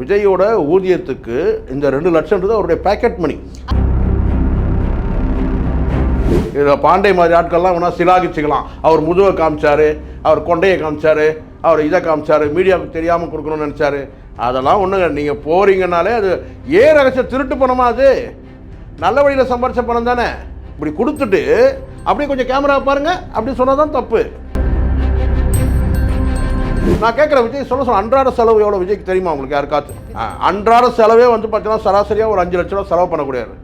விஜயோட ஊதியத்துக்கு இந்த ரெண்டு லட்சம்ன்றது அவருடைய பேக்கெட் மணி இதில் பாண்டே மாதிரி ஆட்கள்லாம் வேணால் சிலாகிச்சுக்கலாம். அவர் முதுவை காமிச்சாரு அவர் கொண்டையை காமிச்சாரு அவர் இதை காமிச்சாரு மீடியாவுக்கு தெரியாமல் கொடுக்கணும்னு நினச்சாரு. அதெல்லாம் ஒன்றுங்க நீங்கள் போகிறீங்கனாலே அது ஏ ரகசிய திருட்டு பணமா அது? நல்ல வழியில் சம்பாரிச்ச பணம் தானே? இப்படி கொடுத்துட்டு அப்படியே கொஞ்சம் கேமரா பாருங்க அப்படி சொன்னால் தான் தப்பு. நான் கேட்குற விஜய் சொல்ல சொல்ல அன்றாட செலவு எவ்வளோ விஜய்க்கு தெரியுமா உங்களுக்கு யாருக்காச்சும்? அன்றாட செலவே வந்து பார்த்தீங்கன்னா சராசரியாக ஒரு அஞ்சு லட்ச ரூபா செலவு பண்ணக்கூடியது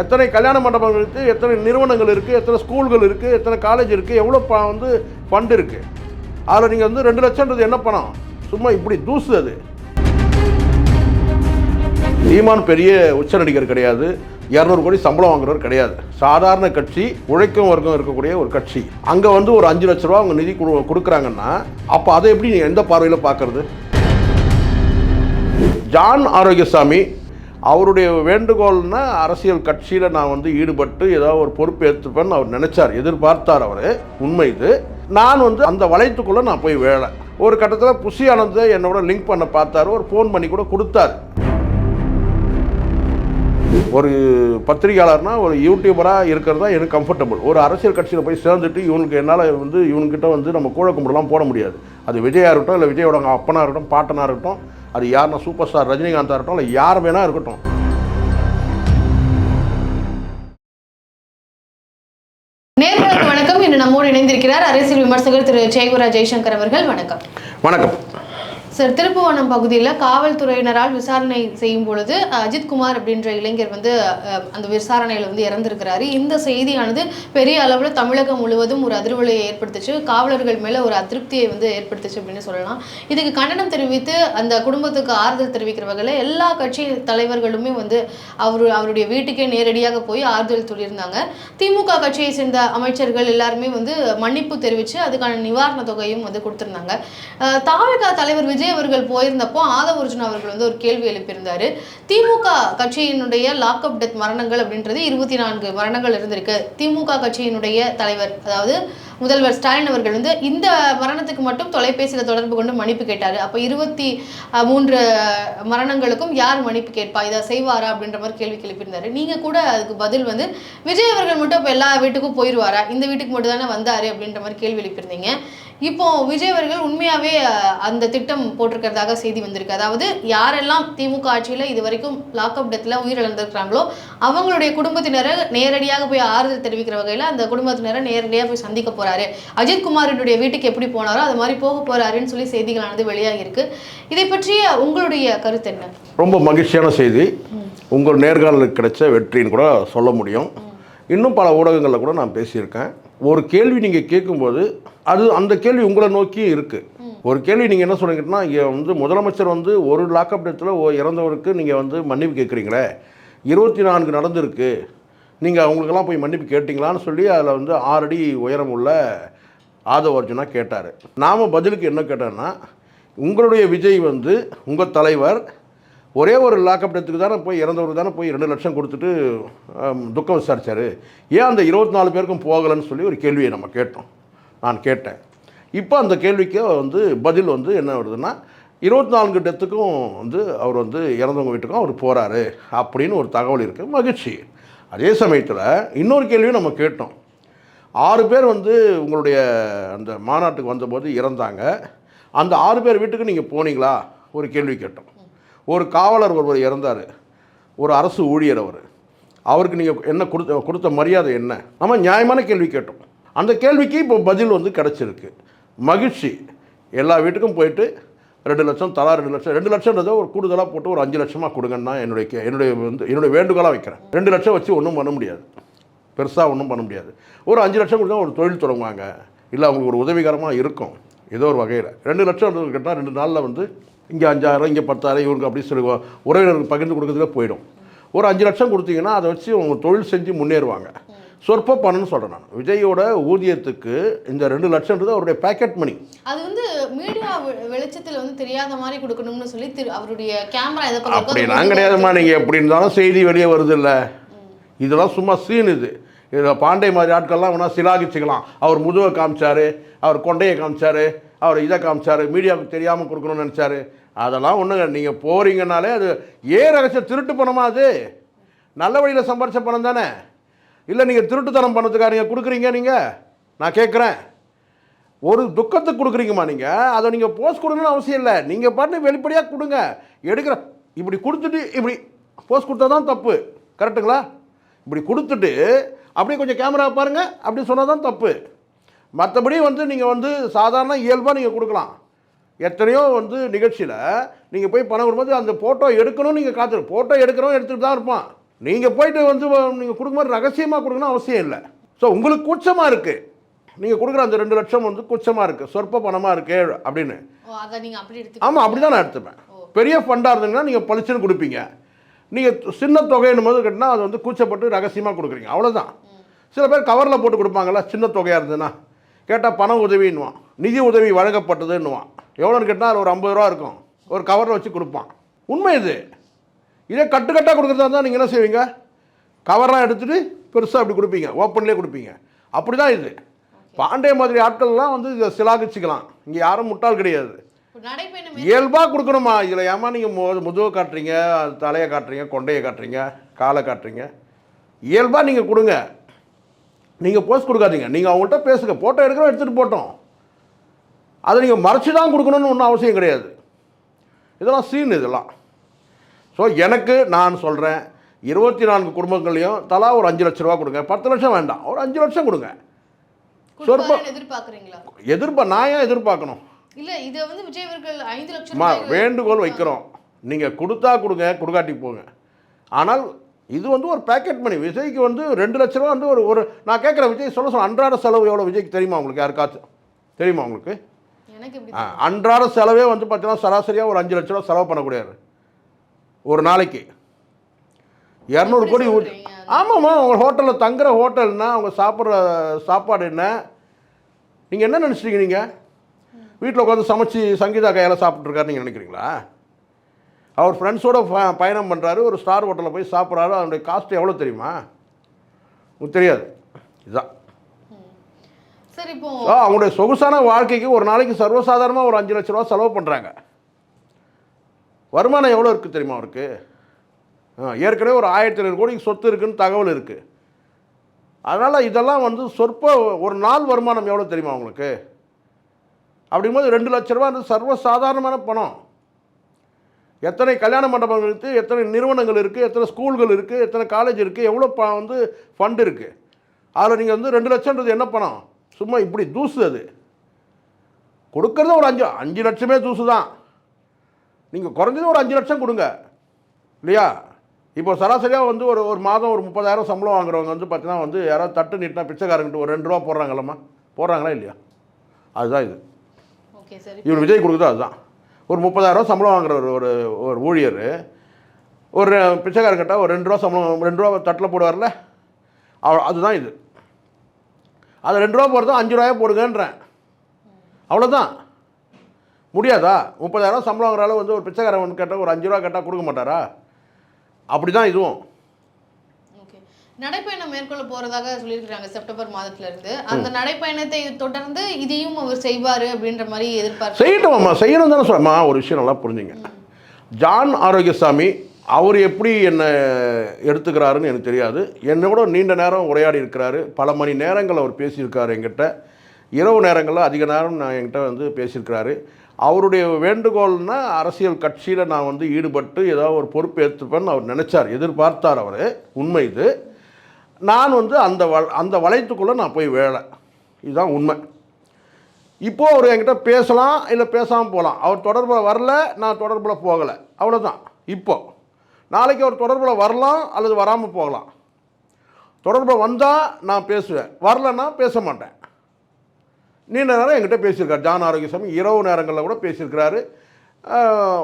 எத்தனை கல்யாண மண்டபங்கள் இருக்குது எத்தனை நிறுவனங்கள் இருக்குது எத்தனை ஸ்கூல்கள் இருக்குது எத்தனை காலேஜ் இருக்குது எவ்வளோ ப வந்து ஃபண்ட் இருக்குது அதில் நீங்கள் வந்து ரெண்டு லட்சன்றது என்ன பணம்? சும்மா இப்படி தூசு அது. ஈமான் பெரிய உச்ச நடிகர் கிடையாது. இரநூறு கோடி சம்பளம் வாங்குறவர் கிடையாது. சாதாரண கட்சி உழைக்கும் வர்க்கம் இருக்கக்கூடிய ஒரு கட்சி. அங்கே வந்து ஒரு அஞ்சு லட்ச ரூபா அவங்க நிதி கொடு கொடுக்குறாங்கன்னா அப்போ அதை எப்படி நீ எந்த பார்வையில் பார்க்கறது? ஜான் ஆரோக்கியசாமி அவருடைய வேண்டுகோள்னா அரசியல் கட்சியில் நான் வந்து ஈடுபட்டு ஏதாவது ஒரு பொறுப்பு ஏற்றுப்பேன்னு அவர் நினைச்சார் எதிர்பார்த்தார் அவர். உண்மை இது. நான் வந்து அந்த வளையத்துக்குள்ளே நான் போய் வேலை. ஒரு கட்டத்தில் புஷி ஆனந்தை என்னோட லிங்க் பண்ண பார்த்தாரு ஒரு ஃபோன் பண்ணி கூட கொடுத்தாரு. ஒரு பத்திரிகையாளர்னா ஒரு யூடியூபராக இருக்கிறது தான் எனக்கு கம்ஃபர்டபுள் ஒரு அரசியல் கட்சியில் போய் சேர்ந்துட்டு இவனுக்கு என்னால் வந்து இவனுக்கிட்ட வந்து நம்ம கூழ கும்பிடலாம் போட முடியாது. அது விஜயா இருக்கட்டும் இல்லை விஜயோட அப்பனாக இருக்கட்டும் பாட்டனாக இருக்கட்டும் அது யாருன்னா சூப்பர் ஸ்டார் ரஜினிகாந்தாக இருக்கட்டும் இல்லை யார் வேணா இருக்கட்டும். நேர்களுக்கு வணக்கம். இன்று நம்மோடு இணைந்திருக்கிறார் அரசியல் விமர்சகர் திரு ஜெயகுரா ஜெய்சங்கர் அவர்கள். வணக்கம். வணக்கம். சார் திருப்புவனம் பகுதியில் காவல்துறையினரால் விசாரணை செய்யும் பொழுது அஜித்குமார் அப்படின்ற இளைஞர் வந்து அந்த விசாரணையில் வந்து இறந்திருக்கிறாரு. இந்த செய்தியானது பெரிய அளவில் தமிழகம் முழுவதும் ஒரு அதிர்வலையை ஏற்படுத்துச்சு. காவலர்கள் மேலே ஒரு அதிருப்தியை வந்து ஏற்படுத்துச்சு அப்படின்னு சொல்லலாம். இதுக்கு கண்டனம் தெரிவித்து அந்த குடும்பத்துக்கு ஆறுதல் தெரிவிக்கிற வகையில் எல்லா கட்சி தலைவர்களுமே வந்து அவர் அவருடைய வீட்டுக்கே நேரடியாக போய் ஆறுதல் சொல்லியிருந்தாங்க. திமுக கட்சியை சேர்ந்த அமைச்சர்கள் எல்லாருமே வந்து மன்னிப்பு தெரிவித்து அதுக்கான நிவாரண தொகையும் வந்து கொடுத்துருந்தாங்க. அஹ் தலைவர் விஜய் அவர்கள் போயிருந்தப்போ ஆதவ அர்ஜுன் அவர்கள் வந்து ஒரு கேள்வி எழுப்பியிருந்தாரு. திமுக கட்சியினுடைய லாக்அப் டெத் மரணங்கள் அப்படின்றது இருபத்தி நான்கு மரணங்கள் இருந்திருக்கு. திமுக கட்சியினுடைய தலைவர் அதாவது முதல்வர் ஸ்டாலின் அவர்கள் வந்து இந்த மரணத்துக்கு மட்டும் தொலைபேசியில் தொடர்பு கொண்டு மன்னிப்பு கேட்டார். அப்போ இருபத்தி மூன்று மரணங்களுக்கும் யார் மன்னிப்பு கேட்பா? இதை செய்வாரா அப்படின்ற மாதிரி கேள்வி எழுப்பியிருந்தாரு. நீங்கள் கூட அதுக்கு பதில் வந்து விஜய் அவர்கள் மட்டும் இப்போ எல்லா வீட்டுக்கும் போயிடுவாரா இந்த வீட்டுக்கு மட்டும் தானே வந்தார் அப்படின்ற மாதிரி கேள்வி எழுப்பியிருந்தீங்க. இப்போ விஜய் அவர்கள் உண்மையாவே அஹ், அந்த திட்டம் போட்டிருக்கிறதாக செய்தி வந்திருக்கு. அதாவது யாரெல்லாம் திமுக ஆட்சியில் இது வரைக்கும் லாக்அப் டெத்தில் உயிரிழந்திருக்கிறாங்களோ அவங்களுடைய குடும்பத்தினரை நேரடியாக போய் ஆறுதல் தெரிவிக்கிற வகையில் அந்த குடும்பத்தினரை நேரடியாக போய் சந்திக்க போறாரு. அஜித் குமாரினுடைய வீட்டுக்கு எப்படி போனாரோ அது மாதிரி போக போறாருன்னு சொல்லி செய்திகளானது வெளியாகி இருக்கு இதை பற்றிய உங்களுடைய கருத்து என்ன? ரொம்ப மகிழ்ச்சியான செய்தி. உங்கள் நேர்காணலுக்கு கிடைச்ச வெற்றின்னு கூட சொல்ல முடியும். இன்னும் பல ஊடகங்களில் கூட நான் பேசியிருக்கேன். ஒரு கேள்வி நீங்கள் கேட்கும்போது அது அந்த கேள்வி உங்களை நோக்கி இருக்குது ஒரு கேள்வி நீங்கள் என்ன சொல்றீங்கன்னா இங்கே வந்து முதலமைச்சர் வந்து ஒரு லாக்அப் டெத்தில் இறந்தவருக்கு நீங்கள் வந்து மன்னிப்பு கேட்குறீங்களே. இருபத்தி நான்கு நடந்திருக்கு. நீங்கள் அவங்களுக்கெல்லாம் போய் மன்னிப்பு கேட்டிங்களான்னு சொல்லி அதில் வந்து ஆறடி உயரம் உள்ள ஆதவ அர்ஜுனா கேட்டார். நாம் பதிலுக்கு என்ன கேட்டோன்னா உங்களுடைய விஜய் வந்து உங்கள் தலைவர் ஒரே ஒரு லாக்அப் டெத்துக்கு தானே போய் இறந்தவர் தானே போய் ரெண்டு லட்சம் கொடுத்துட்டு துக்கம் விசாரித்தார் ஏன் அந்த இருபத்தி நாலு பேருக்கும் போகலைன்னு சொல்லி ஒரு கேள்வியை நம்ம கேட்டோம். நான் கேட்டேன். இப்போ அந்த கேள்விக்கு வந்து பதில் வந்து என்ன வருதுன்னா இருபத்தி நான்கு டெத்துக்கும் வந்து அவர் வந்து இறந்தவங்க வீட்டுக்கும் அவர் போகிறாரு அப்படின்னு ஒரு தகவல் இருக்குது மகிழ்ச்சி. அதே சமயத்தில் இன்னொரு கேள்வியும் நம்ம கேட்டோம். ஆறு பேர் வந்து உங்களுடைய அந்த மாநாட்டுக்கு வந்தபோது இறந்தாங்க. அந்த ஆறு பேர் வீட்டுக்கு நீங்கள் போனீங்களா? ஒரு கேள்வி கேட்டோம். ஒரு காவலர் ஒருவர் இறந்தார். ஒரு அரசு ஊழியர் அவர். அவருக்கு நீங்கள் என்ன கொடுத்த கொடுத்த மரியாதை என்ன? நம்ம நியாயமான கேள்வி கேட்டோம். அந்த கேள்விக்கு இப்போ பதில் வந்து கிடச்சிருக்கு. மகிழ்ச்சி. எல்லா வீட்டுக்கும் போயிட்டு ரெண்டு லட்சம் தலா ரெண்டு லட்சம் ரெண்டு லட்சம்ன்றதை ஒரு கூடுதலாக போட்டு ஒரு அஞ்சு லட்சமாக கொடுங்கன்னா என்னுடைய என்னுடைய வந்து என்னுடைய வேண்டுகோளாக வைக்கிறேன். ரெண்டு லட்சம் வச்சு ஒன்றும் பண்ண முடியாது. பெருசாக ஒன்றும் பண்ண முடியாது. ஒரு அஞ்சு லட்சம் கொடுத்தா ஒரு தொழில் தொடங்குவாங்க. இல்லை அவங்களுக்கு ஒரு உதவிகரமாக இருக்கும். ஏதோ ஒரு வகையில். ரெண்டு லட்சம் கேட்டால் ரெண்டு நாளில் வந்து இங்கே அஞ்சாயிரம் இங்கே பத்தாயிரம் இவருக்கு அப்படி சொல்லி உறவினருக்கு பகிர்ந்து கொடுக்கறதுல போயிடும். ஒரு அஞ்சு லட்சம் கொடுத்தீங்கன்னா அதை வச்சு அவங்க தொழில் செஞ்சு முன்னேறுவாங்க. சொற்ப பணம்னு சொல்கிறேன் நான். விஜயோட ஊதியத்துக்கு இந்த ரெண்டு லட்சம்ன்றது அவருடைய பேக்கெட் மணி அது வந்து மீடியா வெளிச்சத்தில் வந்து தெரியாத மாதிரி கொடுக்கணும்னு சொல்லி திரு அவருடைய கேமரா எதை அப்படிலாம் கிடையாதும்மா. நீங்கள் எப்படி இருந்தாலும் செய்தி வெளியே வருது இல்லை. இதெல்லாம் சும்மா சீன் இது. இதில் பாண்டே மாதிரி ஆட்கள்லாம் வேணால் சிலாகிச்சுக்கலாம். அவர் முதுவை காமிச்சாரு அவர் கொண்டையை காமிச்சாரு அவர் இதை காமிச்சாரு மீடியாவுக்கு தெரியாமல் கொடுக்கணும்னு நினச்சாரு. அதெல்லாம் ஒன்றுங்க நீங்கள் போகிறீங்கனாலே அது ஏன் ரகசியம்? திருட்டு பணமா அது? நல்ல வழியில் சம்பாரிச்ச பணம் தானே? இல்லை நீங்கள் திருட்டுத்தனம் பண்ணதுக்காக நீங்கள் கொடுக்குறீங்க நீங்கள் நான் கேட்குறேன் ஒரு துக்கத்துக்கு கொடுக்குறீங்கம்மா நீங்கள் அதை நீங்கள் போஸ்ட் கொடுங்கன்னு அவசியம் இல்லை. நீங்கள் பாட்டு வெளிப்படையாக கொடுங்க. எடுக்கிற இப்படி கொடுத்துட்டு இப்படி போஸ்ட் கொடுத்தா தான் தப்பு. கரெக்டுங்களா இப்படி கொடுத்துட்டு அப்படியே கொஞ்சம் கேமரா பாருங்கள் அப்படி சொன்னால் தான் தப்பு. மற்றபடி வந்து நீங்கள் வந்து சாதாரண இயல்பாக நீங்கள் கொடுக்கலாம். எத்தனையோ வந்து நிகழ்ச்சியில் நீங்கள் போய் பணம் கொடுக்கும்போது அந்த ஃபோட்டோ எடுக்கணும் நீங்கள் காத்துரு. ஃபோட்டோ எடுக்கிறோம் எடுத்துகிட்டு தான் இருப்பான். நீங்கள் போயிட்டு வந்து நீங்கள் கொடுக்கும்போது ரகசியமாக கொடுக்கணும் அவசியம் இல்லை. ஸோ உங்களுக்கு கூச்சமாக இருக்குது நீங்கள் கொடுக்குற அந்த ரெண்டு லட்சம் வந்து கூச்சமாக இருக்குது சொற்ப பணமாக இருக்கே அப்படின்னு. ஆமாம் அப்படி தான் நான் எடுத்துப்பேன். பெரிய ஃபண்டாக இருந்தீங்கன்னா நீங்கள் பளிச்சுன்னு கொடுப்பீங்க. நீங்கள் சின்ன தொகைன்னு போது கட்டினா அது வந்து கூச்சப்பட்டு ரகசியமாக கொடுக்குறீங்க. அவ்வளோதான் சில பேர் கவரில் போட்டு கொடுப்பாங்கல்ல சின்ன தொகையாக இருந்ததுன்னா. கேட்டால் பண உதவின்னுவான். நிதி உதவி வழங்கப்பட்டதுன்னுவான். எவ்வளோன்னு கேட்டால் அது ஒரு ஐம்பது ரூபா இருக்கும். ஒரு கவரில் வச்சு கொடுப்பான். உண்மை இது. இதே கட்டுக்கட்டாக கொடுக்குறதா இருந்தால் நீங்கள் என்ன செய்வீங்க? கவர்லாம் எடுத்துகிட்டு பெருசாக அப்படி கொடுப்பீங்க. ஓப்பன்லேயே கொடுப்பீங்க. அப்படி தான் இது. பாண்டே மாதிரி ஆட்கள்லாம் வந்து இதை சிலாகிச்சுக்கலாம். இங்கே யாரும் முட்டாள் கிடையாது. இயல்பாக கொடுக்கணுமா? இதில் ஏமா நீங்கள் மு முதுவை காட்டுறீங்க தலையை காட்டுறீங்க கொண்டையை காட்டுறீங்க காலை காட்டுறீங்க. இயல்பாக நீங்கள் கொடுங்க. நீங்கள் போஸ்ட் கொடுக்காதீங்க. நீங்கள் அவங்கள்ட்ட பேசுங்க. ஃபோட்டோ எடுக்கிறோம் எடுத்துகிட்டு போட்டோம். அதை நீங்கள் மறைச்சி தான் கொடுக்கணும்னு ஒன்றும் அவசியம் கிடையாது. இதெல்லாம் சீன் இதெல்லாம். ஸோ எனக்கு நான் சொல்கிறேன் இருபத்தி நான்கு குடும்பங்களையும் தலா ஒரு அஞ்சு லட்ச ரூபா கொடுங்க. பத்து லட்சம் வேண்டாம். ஒரு அஞ்சு லட்சம் கொடுங்க. கொடுப்பாருன்னு எதிர்பார்க்குறீங்களா? எதிர்ப்பா நான் ஏன் எதிர்பார்க்கணும்? இல்ல இதை வந்து விஜய் அவர்கள் ஐந்து லட்சம் வேண்டுகோள் வைக்கிறோம். நீங்கள் கொடுத்தா கொடுங்க கொடுக்காட்டி போங்க. ஆனால் இது வந்து ஒரு பேக்கெட் மணி விஜய்க்கு வந்து ரெண்டு லட்ச ரூபா வந்து ஒரு ஒரு நான் கேட்குறேன் விஜய் சொல்ல சொல்ல அன்றாட செலவு எவ்வளோ விஜய்க்கு தெரியுமா உங்களுக்கு யாருக்காச்சும்? தெரியுமா உங்களுக்கு? அன்றாட செலவே வந்து பார்த்தீங்கன்னா சராசரியாக ஒரு அஞ்சு லட்ச ரூபா செலவு பண்ணக்கூடியாரு ஒரு நாளைக்கு. இரநூறு கோடி? ஆமாம்மா உங்க ஹோட்டலில் தங்குற ஹோட்டல்னா அவங்க சாப்பிட்ற சாப்பாடு என்ன? நீங்கள் என்ன நினச்சிட்டீங்க நீங்கள் வீட்டில் உட்காந்து சமைச்சு சங்கீதா கையால் சாப்பிட்ருக்காரு நீங்கள் நினைக்கிறீங்களா? அவர் ஃப்ரெண்ட்ஸோட பயணம் பண்ணுறாரு ஒரு ஸ்டார் ஹோட்டலில் போய் சாப்பிட்றாரு அதனுடைய காஸ்ட் எவ்வளோ தெரியுமா? உங்களுக்கு தெரியாது. இதுதான் அவங்களுடைய சொகுசான வாழ்க்கைக்கு ஒரு நாளைக்கு சர்வசாதாரணமாக ஒரு அஞ்சு லட்ச ரூபா செலவு பண்ணுறாங்க வருமானம் எவ்வளோ இருக்குது தெரியுமா அவருக்கு? ஏற்கனவே ஒரு ஆயிரத்தி ஐநூறு கோடிக்கு சொத்து இருக்குன்னு தகவல் இருக்குது அதனால் இதெல்லாம் வந்து சொற்ப ஒரு நாள் வருமானம் எவ்வளோ தெரியுமா உங்களுக்கு? அப்படிங்கும்போது ரெண்டு லட்ச ரூபா வந்து சர்வசாதாரணமான பணம். எத்தனை கல்யாண மண்டபங்கள் இருக்குது எத்தனை நிறுவனங்கள் இருக்குது எத்தனை ஸ்கூல்கள் இருக்குது எத்தனை காலேஜ் இருக்குது எவ்வளோ ப வந்து ஃபண்ட் இருக்குது அதில் நீங்கள் வந்து ரெண்டு லட்சம்ன்றது என்ன பணம்? சும்மா இப்படி தூசு அது. கொடுக்கறது ஒரு அஞ்சு அஞ்சு லட்சமே தூசு தான். நீங்கள் குறைஞ்சது ஒரு அஞ்சு லட்சம் கொடுங்க. இல்லையா? இப்போ சராசரியாக வந்து ஒரு ஒரு மாதம் ஒரு முப்பதாயிரம் சம்பளம் வாங்குறவங்க வந்து பார்த்தீங்கன்னா வந்து யாராவது தட்டு நீட்டினா பிச்சைக்காரங்கிட்ட ஒரு ரெண்டு ரூபா போடுறாங்களம்மா? போடுறாங்களா இல்லையா? அதுதான் இது. இவர் விஜய் கொடுக்குறது அதுதான். ஒரு முப்பதாயிரம் சம்பளம் வாங்குற ஒரு ஒரு ஒரு ஊழியர். ஒரு பிச்சைக்காரங்கிட்ட ஒரு ரெண்டு ரூபா சம்பளம் ரெண்டு ரூபா தட்டில் போடுவார்ல? அவ அதுதான் இது. அது ரெண்டு ரூபா போடுறது அஞ்சு ரூபாயே போடுங்கன்றேன். அவ்வளோதான் முடியாதா? முப்பதாயிரம் சம்பளம் வாங்குறாலும் வந்து ஒரு பிச்சைக்காரன் கேட்டால் ஒரு அஞ்சு ரூபா கேட்டால் கொடுக்க மாட்டாரா? அப்படி தான் இதுவும். நடைப்பயணம் மேற்கொள்ள போறதாக சொல்லியிருக்காங்க செப்டம்பர் மாதத்துல இருந்து அந்த நடைப்பயணத்தை தொடர்ந்து இதையும் அவர் செய்வாரு அப்படின்ற மாதிரி எதிர்பார்ப்பு செய்யட்டும் அம்மா செய்யணும் தானே சொல்லம்மா ஒரு விஷயம் நல்லா புரிஞ்சுங்க. ஜான் ஆரோக்கியசாமி அவர் எப்படி என்னை எடுத்துக்கிறாருன்னு எனக்கு தெரியாது. என்னை விட நீண்ட நேரம் உரையாடி இருக்கிறாரு. பல மணி நேரங்கள் அவர் பேசியிருக்காரு என்கிட்ட. இரவு நேரங்களில் அதிக நேரம் நான் என்கிட்ட வந்து பேசியிருக்கிறாரு. அவருடைய வேண்டுகோள்னா அரசியல் கட்சியில் நான் வந்து ஈடுபட்டு ஏதாவது ஒரு பொறுப்பு ஏற்றுப்பேன்னு அவர் நினச்சார் எதிர்பார்த்தார் அவர். உண்மை இது. நான் வந்து அந்த வ அந்த வளையத்துக்குள்ளே நான் போய் வேலை. இதுதான் உண்மை. இப்போது அவர் என்கிட்ட பேசலாம் இல்லை பேசாமல் போகலாம் அவர் தொடர்பில் வரல நான் தொடர்பில் போகலை. அவ்வளோதான் இப்போ நாளைக்கு அவர் தொடர்பில் வரலாம் அல்லது வராமல் போகலாம். தொடர்பில் வந்தால் நான் பேசுவேன். வரலன்னா பேச மாட்டேன். நீண்ட நேரம் என்கிட்ட பேசியிருக்கார். ஜான் ஆரோக்கியசாமி இரவு நேரங்களில் கூட பேசியிருக்கிறாரு.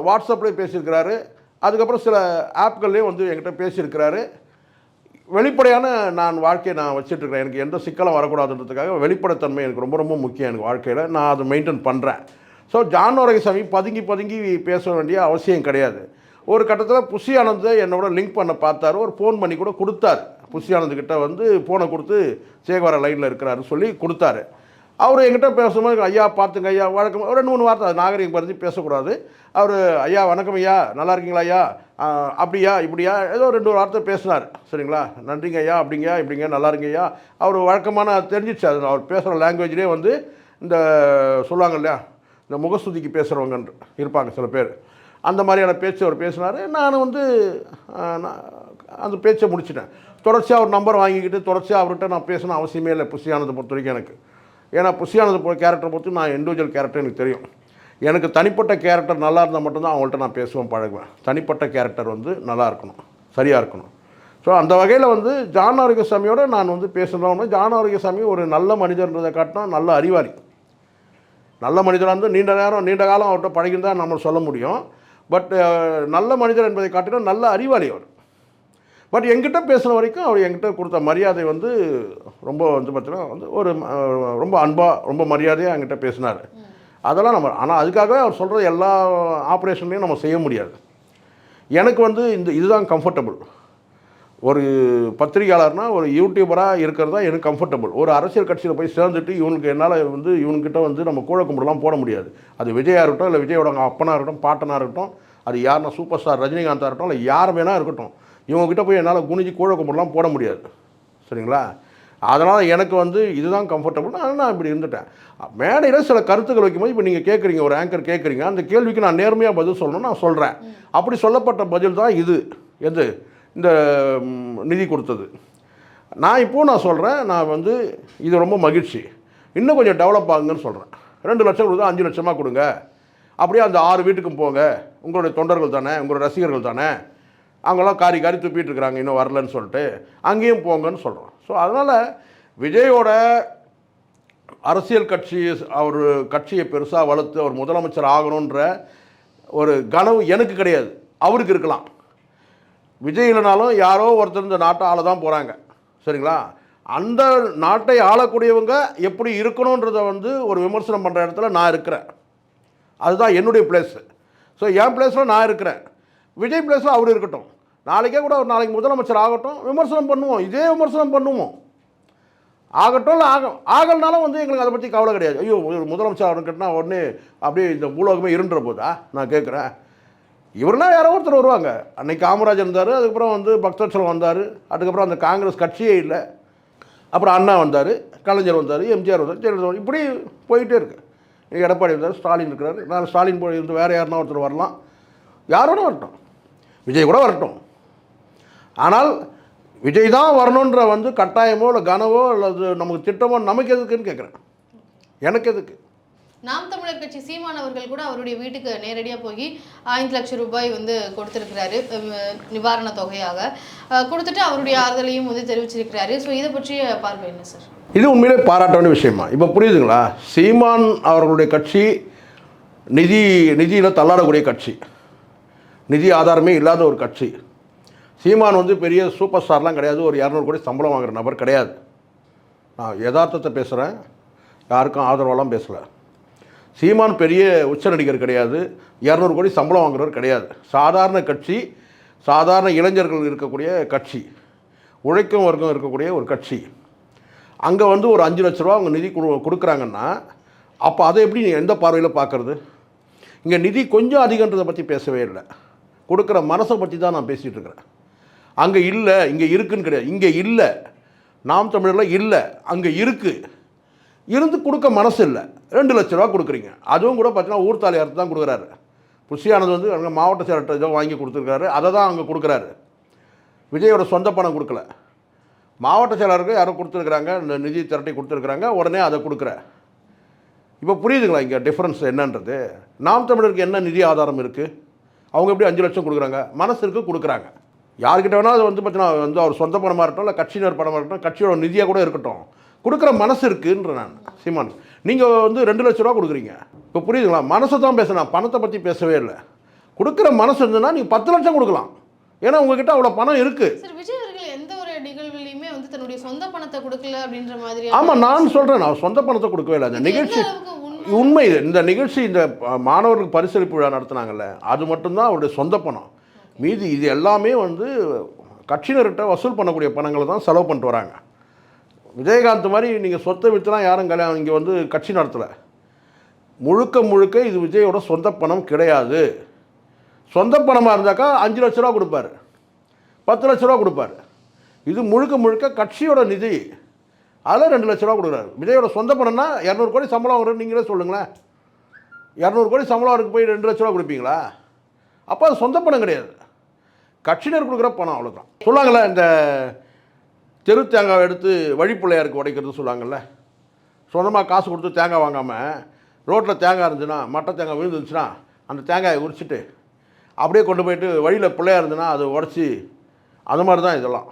வாட்ஸ்அப்லேயும் பேசியிருக்கிறாரு. அதுக்கப்புறம் சில ஆப்கள்லேயும் வந்து என்கிட்ட பேசியிருக்கிறாரு. வெளிப்படையான நான் வாழ்க்கையை நான் வச்சிட்ருக்கிறேன் எனக்கு எந்த சிக்கலும் வரக்கூடாதுன்றதுக்காக வெளிப்படைத்தன்மை எனக்கு ரொம்ப ரொம்ப முக்கியம் எனக்கு வாழ்க்கையில். நான் அதை மெயின்டைன் பண்ணுறேன் ஸோ ஜான் சாமி பதுங்கி பதுங்கி பேச வேண்டிய அவசியம் கிடையாது. ஒரு கட்டத்தில் புஷி ஆனந்தை என்னோட லிங்க் பண்ண பார்த்தாரு. ஒரு ஃபோன் பண்ணி கூட கொடுத்தாரு. புஷி கிட்ட வந்து ஃபோனை கொடுத்து சேகவர லைனில் இருக்கிறாரு சொல்லி கொடுத்தாரு. அவர் எங்கிட்ட பேசும்போது ஐயா பார்த்துங்க ஐயா வழக்கம் ஒரு ரெண்டு மூணு வார்த்தை அது நாகரிகம் பறிஞ்சு பேசக்கூடாது. அவர் ஐயா வணக்கம் ஐயா நல்லா இருக்கீங்களா ஐயா? அப்படியா இப்படியா? ஏதோ ரெண்டு ஒரு வார்த்தை பேசினார். சரிங்களா? நன்றிங்க ஐயா அப்படிங்க இப்படிங்க நல்லா இருங்க ஐயா. அவர் வழக்கமான தெரிஞ்சிச்சு. அது அவர் பேசுகிற லாங்குவேஜ்லேயே வந்து இந்த சொல்லுவாங்க இல்லையா? இந்த முகஸ்துதிக்கு பேசுகிறவங்க இருப்பாங்க சில பேர். அந்த மாதிரியான பேச்சு அவர் பேசினார். நான் வந்து நான் அந்த பேச்சை முடிச்சிட்டேன். தொடர்ச்சியாக ஒரு நம்பர் வாங்கிக்கிட்டு தொடர்ச்சியாக அவர்கிட்ட நான் பேசணும் அவசியமே இல்லை புஷியானதை பொறுத்த வரைக்கும் எனக்கு. ஏன்னா புஷியானது கேரக்டரை பொறுத்து நான் இண்டிவிஜுவல் கேரக்டர் எனக்கு தெரியும். எனக்கு தனிப்பட்ட கேரக்டர் நல்லா இருந்தால் மட்டும்தான் அவங்கள்ட்ட நான் பேசுவேன் பழகுவேன். தனிப்பட்ட கேரக்டர் வந்து நல்லா இருக்கணும் சரியாக இருக்கணும். ஸோ அந்த வகையில் வந்து ஜான் ஆரோக்கியசாமியோட நான் வந்து பேசுகிறோம்னா ஜான் ஆரோக்கியசாமி ஒரு நல்ல மனிதர்ன்றதை காட்டினா நல்ல அறிவாளி. நல்ல மனிதராக இருந்து நீண்ட நேரம் நீண்ட காலம் அவர்கிட்ட பழகிருந்தா நம்ம சொல்ல முடியும். பட் நல்ல மனிதர் என்பதை காட்டினா நல்ல அறிவாளி அவர். பட் என்கிட்ட பேசுன வரைக்கும் அவர் என்கிட்ட கொடுத்த மரியாதை வந்து ரொம்ப வந்து பார்த்தீங்கன்னா வந்து ஒரு ரொம்ப அன்பாக ரொம்ப மரியாதையாக என்கிட்ட பேசினார். அதெல்லாம் நம்ம ஆனால் அதுக்காகவே அவர் சொல்கிற எல்லா ஆப்ரேஷன்லையும் நம்ம செய்ய முடியாது. எனக்கு வந்து இந்த இதுதான் கம்ஃபர்டபுள் ஒரு பத்திரிகையாளர்னால் ஒரு யூடியூபராக இருக்கிறது தான் எனக்கு கம்ஃபர்டபுள் ஒரு அரசியல் கட்சியில் போய் சேர்ந்துட்டு இவனுக்கு என்னால் வந்து இவனுக்கிட்ட வந்து நம்ம கூழ கும்பிடலாம் போட முடியாது. அது விஜயா இருக்கட்டும் இல்லை விஜயோட அப்பனாக இருக்கட்டும் பாட்டனாக இருக்கட்டும் அது யாருன்னா சூப்பர் ஸ்டார் ரஜினிகாந்தாக இருக்கட்டும் இல்லை யார் வேணா இருக்கட்டும். இவங்கக்கிட்ட போய் என்னால் குனிஞ்சு கூழ கும்பிடலாம் போட முடியாது. சரிங்களா? அதனால் எனக்கு வந்து இதுதான் கம்ஃபர்டபுள் ஆனால் நான் இப்படி இருந்துட்டேன். மேடையில் சில கருத்துக்கள் வைக்கும்போது இப்போ நீங்கள் கேட்குறீங்க ஒரு ஆங்கர் கேட்குறீங்க அந்த கேள்விக்கு நான் நேர்மையாக பதில் சொல்லணும்னு நான் சொல்கிறேன் அப்படி சொல்லப்பட்ட பதில் தான் இது. எது? இந்த நிதி கொடுத்தது. நான் இப்போது நான் சொல்கிறேன் நான் வந்து இது ரொம்ப மகிழ்ச்சி. இன்னும் கொஞ்சம் டெவலப் ஆகுங்கன்னு சொல்கிறேன் ரெண்டு லட்சம் கொடுத்தா அஞ்சு லட்சமாக கொடுங்க. அப்படியே அந்த ஆறு வீட்டுக்கும் போங்க. உங்களுடைய தொண்டர்கள் தானே உங்களோட ரசிகர்கள் தானே. அவங்களாம் காரி காரி துப்பிட்டு இருக்கிறாங்க இன்னும் வரலன்னு சொல்லிட்டு. அங்கேயும் போங்கன்னு சொல்கிறோம் ஸோ அதனால் விஜயோட அரசியல் கட்சி அவர் கட்சியை பெருசாக வளர்த்து அவர் முதலமைச்சர் ஆகணுன்ற ஒரு கனவு எனக்கு கிடையாது. அவருக்கு இருக்கலாம். விஜய் இல்லைனாலும் யாரோ ஒருத்தர் இந்த நாட்டை ஆள தான் போகிறாங்க சரிங்களா? அந்த நாட்டை ஆளக்கூடியவங்க எப்படி இருக்கணுன்றதை வந்து ஒரு விமர்சனம் பண்ணுற இடத்துல நான் இருக்கிறேன். அதுதான் என்னுடைய பிளேஸு ஸோ என் பிளேஸில் நான் இருக்கிறேன். விஜய் பிளேஸில் அவர் இருக்கட்டும். நாளைக்கே கூட ஒரு நாளைக்கு முதலமைச்சர் ஆகட்டும் விமர்சனம் பண்ணுவோம். இதே விமர்சனம் பண்ணுவோம். ஆகட்டும் இல்லை ஆகும் ஆகலனாலும் வந்து எங்களுக்கு அதை பற்றி கவலை கிடையாது. ஐயோ ஒரு முதலமைச்சர் இருக்கட்டும்னா உடனே அப்படியே இந்த பூலோகமே இருண்டுற போதா நான் கேட்குறேன் இவர்னா யாரோ ஒருத்தர் வருவாங்க. அன்னைக்கு காமராஜர் இருந்தார் அதுக்கப்புறம் வந்து பக்தவச்சலம் வந்தார் அதுக்கப்புறம் அந்த காங்கிரஸ் கட்சியே இல்லை. அப்புறம் அண்ணா வந்தார் கலைஞர் வந்தார் எம்ஜிஆர் வந்தார் ஜெயலலிதா இப்படி போயிட்டே இருக்கு. எடப்பாடி வந்தார் ஸ்டாலின் இருக்கிறார். நான் ஸ்டாலின் போய் இருந்து வேறு யாருன்னா ஒருத்தர் வரலாம். யாரோட வரட்டும். விஜய் கூட வரட்டும். ஆனால் விஜய் தான் வரணுன்ற வந்து கட்டாயமோ இல்லை கனவோ அல்லது நமக்கு திட்டமோ நமக்கு எதுக்குன்னு கேட்குறேன் எனக்கு எதுக்கு? நாம் தமிழர் கட்சி சீமான் அவர்கள் கூட அவருடைய வீட்டுக்கு நேரடியாக போய் ஐந்து லட்சம் ரூபாய் வந்து கொடுத்திருக்கிறாரு நிவாரண தொகையாக. கொடுத்துட்டு அவருடைய ஆறுதலையும் வந்து தெரிவிச்சிருக்கிறாரு. ஸோ இதை பற்றிய பார்வை என்ன சார் இது உண்மையிலே பாராட்ட வேண்டிய விஷயமா? இப்போ புரியுதுங்களா? சீமான் அவர்களுடைய கட்சி நிதி நிதியில் தள்ளாடக்கூடிய கட்சி. நிதி ஆதாரமே இல்லாத ஒரு கட்சி. சீமான் வந்து பெரிய சூப்பர் ஸ்டார்லாம் கிடையாது. ஒரு இரநூறு கோடி சம்பளம் வாங்குற நபர் கிடையாது. நான் யதார்த்தத்தை பேசுகிறேன் யாருக்கும் ஆதரவெல்லாம் பேசலை. சீமான் பெரிய உச்ச நடிகர் கிடையாது. இரநூறு கோடி சம்பளம் வாங்குறவர் கிடையாது. சாதாரண கட்சி சாதாரண இளைஞர்கள் இருக்கக்கூடிய கட்சி உழைக்கும் வர்க்கம் இருக்கக்கூடிய ஒரு கட்சி. அங்கே வந்து ஒரு அஞ்சு லட்ச ரூபா அவங்க நிதி கொடு கொடுக்குறாங்கன்னா அப்போ அதை எப்படி நீ எந்த பார்வையில் பார்க்குறது? இங்கே நிதி கொஞ்சம் அதிகன்றதை பற்றி பேசவே இல்லை. கொடுக்குற மனசை பற்றி தான் நான் பேசிகிட்டு இருக்கிறேன். அங்கே இல்லை இங்கே இருக்குன்னு கிடையாது. இங்கே இல்லை. நாம் தமிழரில் இல்லை அங்கே இருக்குது இருந்து கொடுக்க மனசு இல்லை. ரெண்டு லட்ச ரூபா கொடுக்குறீங்க. அதுவும் கூட பார்த்தீங்கன்னா ஊர் தாலியாரத்து தான் கொடுக்குறாரு. புஷியானது வந்து அங்கே மாவட்ட செயலர்கிட்ட ஏதோ வாங்கி கொடுத்துருக்காரு. அதை தான் அங்கே கொடுக்குறாரு. விஜயோட சொந்த பணம் கொடுக்கல. மாவட்ட செயலருக்கு யாரோ கொடுத்துருக்குறாங்க. இந்த நிதி திரட்டி கொடுத்துருக்குறாங்க. உடனே அதை கொடுக்குற. இப்போ புரியுதுங்களா இங்கே டிஃப்ரென்ஸ் என்னன்றது? நாம் தமிழருக்கு என்ன நிதி ஆதாரம் இருக்குது அவங்க எப்படி அஞ்சு லட்சம் கொடுக்குறாங்க? மனசு இருக்கு கொடுக்குறாங்க. யார்கிட்ட வேணால் அது வந்து பார்த்தீங்கன்னா வந்து அவர் சொந்த பணமாக இருக்கட்டும் இல்லை கட்சியினர் பணமாக இருக்கட்டும் கட்சியோட நிதியாக கூட இருக்கட்டும். கொடுக்குற மனசு இருக்குன்ற நான் சீமான். நீங்கள் வந்து ரெண்டு லட்ச ரூபா கொடுக்குறீங்க. இப்போ புரியுதுங்களா? மனசை தான் பேசுகிறேன் பணத்தை பற்றி பேசவே இல்லை. கொடுக்குற மனசு இருந்ததுன்னா நீங்கள் பத்து லட்சம் கொடுக்கலாம். ஏன்னா உங்ககிட்ட அவ்வளோ பணம் இருக்குது சார் விஜய் அவர்கள் எந்த ஒரு நிகழ்வுலையுமே வந்து தன்னுடைய சொந்த பணத்தை கொடுக்கல அப்படின்ற மாதிரி ஆமாம் நான் சொல்கிறேன் நான் சொந்த பணத்தை கொடுக்கவே இல்லை. அந்த நிகழ்ச்சி உண்மை இது. இந்த நிகழ்ச்சி இந்த மாணவர்களுக்கு பரிசளிப்பு விழா நடத்துனாங்கல்ல அது மட்டும்தான் அவருடைய சொந்த பணம். மீதி இது எல்லாமே வந்து கட்சியினர்கிட்ட வசூல் பண்ணக்கூடிய பணங்களை தான் செலவு பண்ணிட்டு வராங்க. விஜயகாந்த் மாதிரி நீங்கள் சொத்தை விற்றுலாம் யாரும் கல்யாணம் இங்கே வந்து கட்சி நடத்தலை. முழுக்க முழுக்க இது விஜயோட சொந்த பணம் கிடையாது. சொந்த பணமாக இருந்தாக்கா அஞ்சு லட்ச ரூபா கொடுப்பாரு. பத்து லட்ச ரூபா கொடுப்பாரு. இது முழுக்க முழுக்க கட்சியோட நிதி. அதில் ரெண்டு லட்ச ரூபா கொடுக்குறாரு. விஜயோட சொந்த பணம்னா இரநூறு கோடி சம்பளம் வரும் நீங்களே சொல்லுங்களேன். இரநூறு கோடி சம்பளம் அவருக்கு போய் ரெண்டு லட்ச ரூபா கொடுப்பீங்களா? அப்போ அது சொந்த பணம் கிடையாது. கட்சியினர் கொடுக்குற பணம் அவ்வளோதான் சொல்லுவாங்கள்ல இந்த தெரு தேங்காவை எடுத்து வழிப்பிள்ளையாருக்கு உடைக்கிறது சொல்லுவாங்கள்ல சொந்தமாக காசு கொடுத்து தேங்காய் வாங்காமல் ரோட்டில் தேங்காய் இருந்துச்சுன்னா மட்டை தேங்காய் விழுந்துருந்துச்சுன்னா அந்த தேங்காயை உரிச்சிட்டு அப்படியே கொண்டு போயிட்டு வழியில் பிள்ளையா இருந்துன்னா அதை உடச்சி அது மாதிரி தான் இதெல்லாம்.